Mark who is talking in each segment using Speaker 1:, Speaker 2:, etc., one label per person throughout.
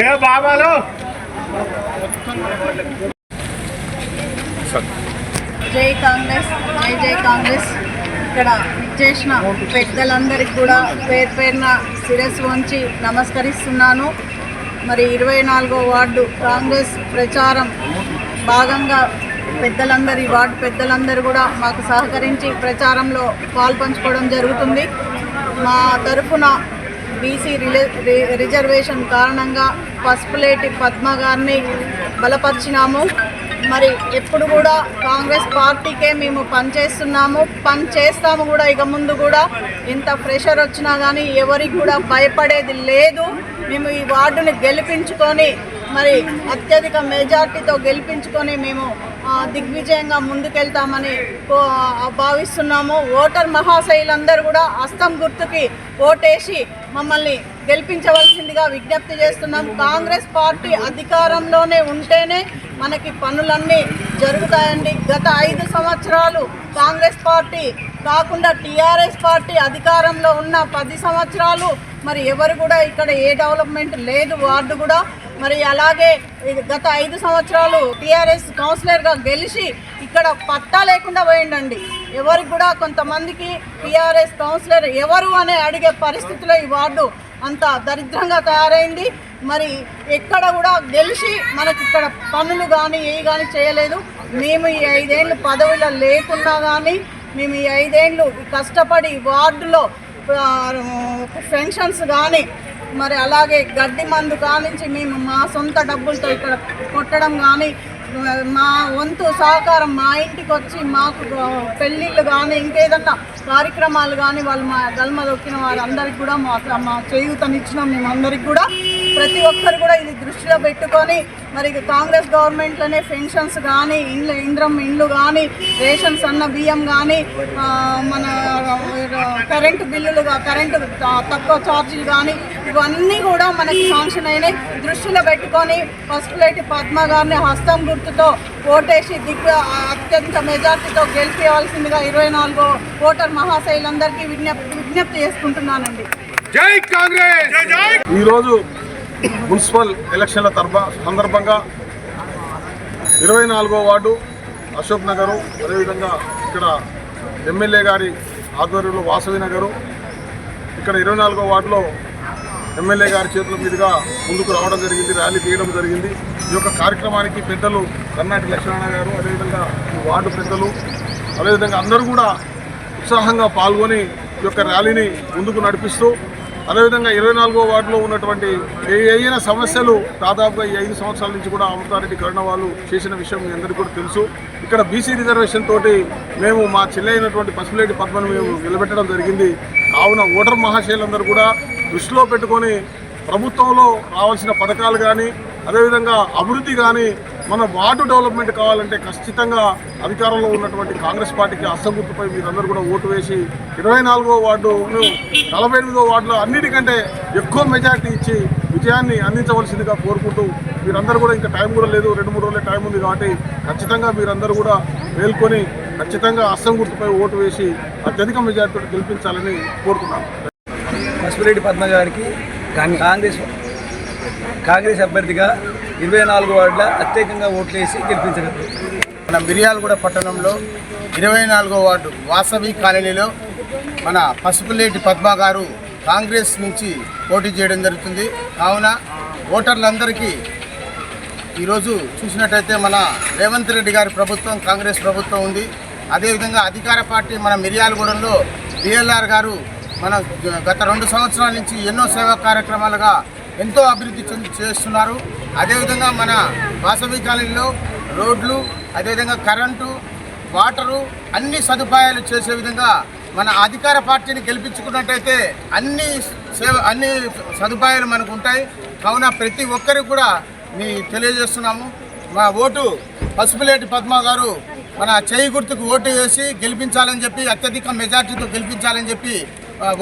Speaker 1: ఏ బాబాలు?
Speaker 2: జై కాంగ్రెస్ జై జై కాంగ్రెస్. ఇక్కడ చేసిన పెద్దలందరికీ కూడా పేరు పేరున శిరస్సు వంచి నమస్కరిస్తున్నాను. మరి ఇరవై నాలుగో వార్డు కాంగ్రెస్ ప్రచారం భాగంగా పెద్దలందరి వార్డు పెద్దలందరూ కూడా మాకు సహకరించి ప్రచారంలో పాల్పంచుకోవడం జరుగుతుంది. మా తరఫున బీసీ రిలే రిజర్వేషన్ కారణంగా పసుపులేటి పద్మ గారిని బలపరిచినాము. మరి ఎప్పుడు కూడా కాంగ్రెస్ పార్టీకే మేము పనిచేస్తున్నాము. పని చేస్తాము కూడా ఇక ముందు కూడా ఇంత ప్రెషర్ వచ్చినా కానీ ఎవరికి కూడా భయపడేది లేదు. మేము ఈ వార్డుని గెలిపించుకొని మరి అత్యధిక మెజార్టీతో గెలిపించుకొని మేము దిగ్విజయంగా ముందుకెళ్తామని కో- భావిస్తున్నాము. ఓటర్ మహాశైలందరూ కూడా అస్తం గుర్తుకి ఓటేసి మమ్మల్ని గెలిపించవలసిందిగా విజ్ఞప్తి చేస్తున్నాం. కాంగ్రెస్ పార్టీ అధికారంలోనే ఉంటేనే మనకి పనులన్నీ జరుగుతాయండి. గత ఐదు సంవత్సరాలు కాంగ్రెస్ పార్టీ కాకుండా టీఆర్ఎస్ పార్టీ అధికారంలో ఉన్న పది సంవత్సరాలు మరి ఎవరు కూడా ఇక్కడ ఏ డెవలప్మెంట్ లేదు. వార్డు కూడా మరి అలాగే గత ఐదు సంవత్సరాలు టీఆర్ఎస్ కౌన్సిలర్గా గెలిచి ఇక్కడ పట్టా లేకుండా పోయిండండి. ఎవరికి కూడా కొంతమందికి టీఆర్ఎస్ కౌన్సిలర్ ఎవరు అనే అడిగే పరిస్థితిలో ఈ వార్డు అంత దరిద్రంగా తయారైంది. మరి ఎక్కడ కూడా గెలిచి మనకి ఇక్కడ పనులు కానీ ఏ కానీ చేయలేదు. మేము ఈ ఐదేళ్ళు పదవిలో లేకున్నా కానీ మేము ఈ ఐదేళ్ళు కష్టపడి వార్డులో పెన్షన్స్ కానీ మరి అలాగే గడ్డి మందు కానించి మేము మా సొంత డబ్బులతో ఇక్కడ కొట్టడం కానీ మా వంతు సహకారం మా ఇంటికి వచ్చి మాకు పెళ్ళిళ్ళు కానీ ఇంకేదన్నా కార్యక్రమాలు కానీ వాళ్ళు మా గల్మ దొక్కిన వారందరికి కూడా మా మా చేయూతనిచ్చినాం మేమందరికి కూడా ప్రతి ఒక్కరు కూడా ఇది దృష్టిలో పెట్టుకొని మరి కాంగ్రెస్ గవర్నమెంట్లోనే పెన్షన్స్ కానీ ఇండ్లు ఇంద్రం ఇండ్లు కానీ రేషన్స్ అన్న బియ్యం కానీ మన కరెంటు బిల్లులు గా- కరెంటు తక్కువ ఛార్జీలు కానీ ఇవన్నీ కూడా మనకి శాంక్షన్ అయినాయి. దృష్టిలో పెట్టుకొని పసుపులేటి పద్మ గారిని హస్తం గుర్తుతో ఓటేసి దిగ్గ అత్యంత మెజార్టీతో గెలిపించవలసిందిగా ఇరవై నాలుగో ఓటర్ మహాశైలందరికీ విజ్ఞప్తి విజ్ఞప్తి చేసుకుంటున్నానండి.
Speaker 1: జై కాంగ్రెస్! జై!
Speaker 3: ఈరోజు మున్సిపల్ ఎలక్షన్ల తర్బ సందర్భంగా ఇరవై నాలుగో వార్డు అశోక్ నగరు అదేవిధంగా ఇక్కడ ఎమ్మెల్యే గారి ఆధ్వర్యంలో వాసవి నగరు. ఇక్కడ ఇరవై నాలుగో వార్డులో ఎమ్మెల్యే గారి చేతుల మీదుగా ముందుకు రావడం జరిగింది ర్యాలీ తీయడం జరిగింది. ఈ యొక్క కార్యక్రమానికి పెద్దలు కర్ణాటి లక్ష్మణ గారు అదేవిధంగా ఈ వార్డు పెద్దలు అదేవిధంగా అందరూ కూడా ఉత్సాహంగా పాల్గొని ఈ యొక్క ర్యాలీని ముందుకు నడిపిస్తూ అదేవిధంగా ఇరవై నాలుగో వార్డులో ఉన్నటువంటి ఏ అయిన సమస్యలు దాదాపుగా ఈ ఐదు సంవత్సరాల నుంచి కూడా అమృతారెడ్డి కరుణ వాళ్ళు చేసిన విషయం మీ అందరికీ కూడా తెలుసు. ఇక్కడ బీసీ రిజర్వేషన్ తోటి మేము మా చెల్లె అయినటువంటి పసుపులేటి పద్మను మేము నిలబెట్టడం జరిగింది. కావున ఓటర్ మహాశైలందరూ కూడా దృష్టిలో పెట్టుకొని ప్రభుత్వంలో రావాల్సిన పథకాలు కానీ అదేవిధంగా అభివృద్ధి కానీ మన వార్డు డెవలప్మెంట్ కావాలంటే ఖచ్చితంగా అధికారంలో ఉన్నటువంటి కాంగ్రెస్ పార్టీకి అసంగుర్తుపై మీరందరూ కూడా ఓటు వేసి ఇరవై నాలుగో వార్డు నలభై ఎనిమిదో వార్డులో అన్నిటికంటే ఎక్కువ మెజార్టీ ఇచ్చి విజయాన్ని అందించవలసిందిగా కోరుకుంటూ మీరందరూ కూడా ఇంకా టైం కూడా లేదు. రెండు మూడు రోజులే టైం ఉంది కాబట్టి ఖచ్చితంగా మీరందరూ కూడా మేల్కొని ఖచ్చితంగా అస్సం గుర్తుపై ఓటు వేసి అత్యధిక మెజార్టీతో గెలిపించాలని కోరుకున్నాను
Speaker 4: పసుపురెడ్డి పద్మ గారికి కాంగ్రెస్ కాంగ్రెస్ అభ్యర్థిగా ఇరవై నాలుగు వార్డుల అత్యధికంగా ఓట్లేసి గెలిపించడం. గెలిపించగలరు
Speaker 5: మన మిర్యాలగూడ పట్టణంలో ఇరవై నాలుగో వార్డు వాసవి కాలనీలో మన పసుపులేటి పద్మ గారు కాంగ్రెస్ నుంచి పోటీ చేయడం జరుగుతుంది. కావున ఓటర్లందరికీ ఈరోజు చూసినట్టయితే మన రేవంత్ రెడ్డి గారి ప్రభుత్వం కాంగ్రెస్ ప్రభుత్వం ఉంది. అదేవిధంగా అధికార పార్టీ మన మిర్యాలగూడెంలో డిఎల్ఆర్ గారు మన గత రెండు సంవత్సరాల నుంచి ఎన్నో సేవా కార్యక్రమాలుగా ఎంతో అభివృద్ధి చెంది చేస్తున్నారు. అదేవిధంగా మన వాసవి కాలనీలో రోడ్లు అదేవిధంగా కరెంటు వాటరు అన్ని సదుపాయాలు చేసే విధంగా మన అధికార పార్టీని గెలిపించుకున్నట్టయితే అన్ని సేవ అన్ని సదుపాయాలు మనకు ఉంటాయి. కావున ప్రతి ఒక్కరికి కూడా మీ తెలియజేస్తున్నాము. మా ఓటు పసుపులేటి పద్మ గారు మన చేయి గుర్తుకు ఓటు వేసి గెలిపించాలని చెప్పి అత్యధిక మెజార్టీతో గెలిపించాలని చెప్పి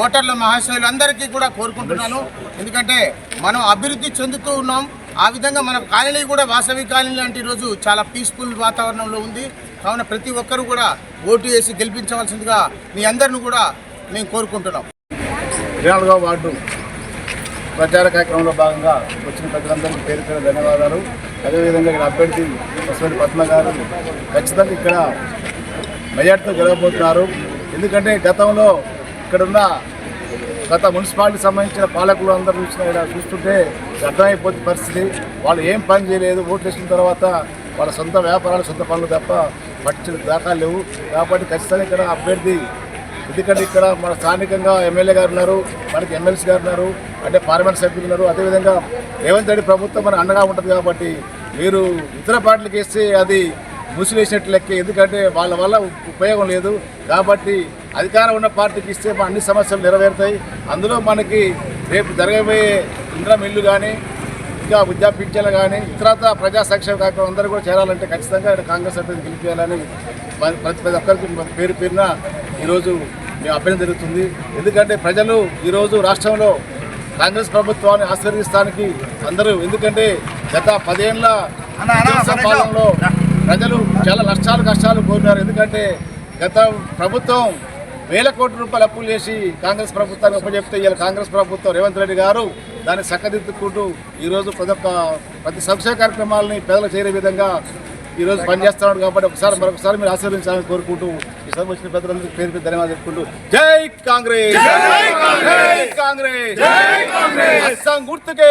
Speaker 5: ఓటర్ల మహాశయులందరికీ కూడా కోరుకుంటున్నాను. ఎందుకంటే మనం అభివృద్ధి చెందుతూ ఉన్నాం. ఆ విధంగా మన కాలనీ కూడా వాసవి కాలనీ లాంటి రోజు చాలా పీస్ఫుల్ వాతావరణంలో ఉంది. కావున ప్రతి ఒక్కరూ కూడా ఓటు వేసి గెలిపించవలసిందిగా మీ అందరిని కూడా మేము కోరుకుంటున్నాం.
Speaker 3: ఇరవై వార్డు
Speaker 6: ప్రచార కార్యక్రమంలో భాగంగా వచ్చిన ప్రజలందరికీ పేరు పేరు ధన్యవాదాలు. అదేవిధంగా ఇక్కడ అభ్యర్థి బసవరెడ్డి పద్మ గారు ఖచ్చితంగా ఇక్కడ మెజార్టీతో గెలవబోతున్నారు. ఎందుకంటే గతంలో ఇక్కడున్న గత మున్సిపాలిటీకి సంబంధించిన పాలకులు అందరూ చూసిన చూస్తుంటే అర్థమైపోతుంది పరిస్థితి. వాళ్ళు ఏం పని చేయలేదు. ఓట్లు వేసిన తర్వాత వాళ్ళ సొంత వ్యాపారాలు సొంత పనులు తప్ప పట్టించిన దాఖలు లేవు. కాబట్టి ఖచ్చితంగా ఇక్కడ అభ్యర్థి ఎందుకంటే ఇక్కడ మన స్థానికంగా ఎమ్మెల్యే గారు ఉన్నారు మనకి ఎమ్మెల్సీ గారు ఉన్నారు అంటే పార్లమెంట్ సభ్యులు ఉన్నారు. అదేవిధంగా రేవంత్ రెడ్డి ప్రభుత్వం మన అండగా ఉంటుంది కాబట్టి మీరు ఇతర పార్టీలకు వేస్తే అది మూసివేసినట్లు లెక్క. ఎందుకంటే వాళ్ళ వల్ల ఉపయోగం లేదు. కాబట్టి అధికారం ఉన్న పార్టీకి ఇస్తే మన అన్ని సమస్యలు నెరవేరుతాయి. అందులో మనకి రేపు జరగబోయే ఇంద్రం ఇల్లు కానీ ఇంకా విద్యా పింఛన్లు కానీ ఇతరత ప్రజా సంక్షేమ కార్యక్రమం అందరూ కూడా చేరాలంటే ఖచ్చితంగా ఇక్కడ కాంగ్రెస్ అభ్యర్థి గెలిపించాలని మన- ప్రతి ప్రతి ఒక్కరికి పేరు పేరున ఈరోజు మేము అభ్యర్థన జరుగుతుంది ఎందుకంటే ప్రజలు ఈరోజు రాష్ట్రంలో కాంగ్రెస్ ప్రభుత్వాన్ని ఆశీర్వదిస్తానికి అందరూ ఎందుకంటే గత పదేళ్ళ పాలనలో ప్రజలు చాలా నష్టాలు కష్టాలు కోరినారు. ఎందుకంటే గత ప్రభుత్వం వేల కోట్ల రూపాయలు అప్పులు చేసి కాంగ్రెస్ ప్రభుత్వానికి అప్పచెప్తే ఇవాళ కాంగ్రెస్ ప్రభుత్వం రేవంత్ రెడ్డి గారు దాన్ని చక్కదిద్దుకుంటూ ఈరోజు ప్రతి ఒక్క ప్రతి సంక్షేమ కార్యక్రమాలని పేదలకు చేరే విధంగా ఈరోజు పనిచేస్తున్నాడు కాబట్టి ఒకసారి మరొకసారి మీరు ఆశీర్వదించాలని కోరుకుంటూ ఈ సభ వచ్చిన పెద్దలందరికీ పేరు పేరు ధన్యవాదాలు చెప్పుకుంటూ జై కాంగ్రెస్! జై కాంగ్రెస్! అస్సాం గుర్తుకే!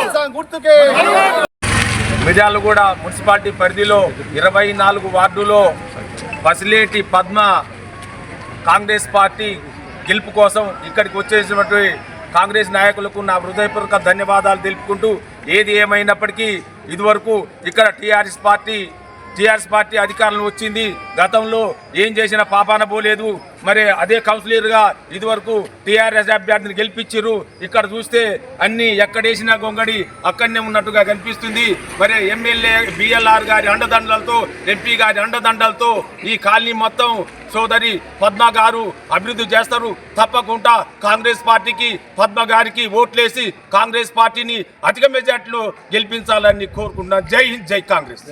Speaker 6: అస్సాం గుర్తుకే!
Speaker 1: మిర్యాలగూడ మున్సిపాలిటీ పరిధిలో ఇరవై నాలుగు వార్డులో బసిలేటి పద్మ కాంగ్రెస్ పార్టీ గెలుపు కోసం ఇక్కడికి వచ్చేసినటువంటి కాంగ్రెస్ నాయకులకు నా హృదయపూర్వక ధన్యవాదాలు తెలుపుకుంటూ ఏది ఏమైనప్పటికీ ఇదివరకు ఇక్కడ టీఆర్ఎస్ పార్టీ టీఆర్ఎస్ పార్టీ అధికారంలో వచ్చింది. గతంలో ఏం చేసినా పాపాన పోలేదు. మరి అదే కౌన్సిలర్గా ఇదివరకు టీఆర్ఎస్ అభ్యర్థిని గెలిపించారు ఇక్కడ చూస్తే అన్ని ఎక్కడేసినా గొంగడి అక్కడనే ఉన్నట్టుగా కనిపిస్తుంది. మరి ఎమ్మెల్యే బిఎల్ఆర్ గారి అండదండలతో ఎంపీ గారి అండదండలతో ఈ కాలనీ మొత్తం సోదరి పద్మ గారు అభివృద్ధి చేస్తారు. తప్పకుండా కాంగ్రెస్ పార్టీకి పద్మ గారికి ఓట్లేసి కాంగ్రెస్ పార్టీని అధిక మెజార్టీలో గెలిపించాలని కోరుకుంటున్నాను. జై హింద్ జై కాంగ్రెస్!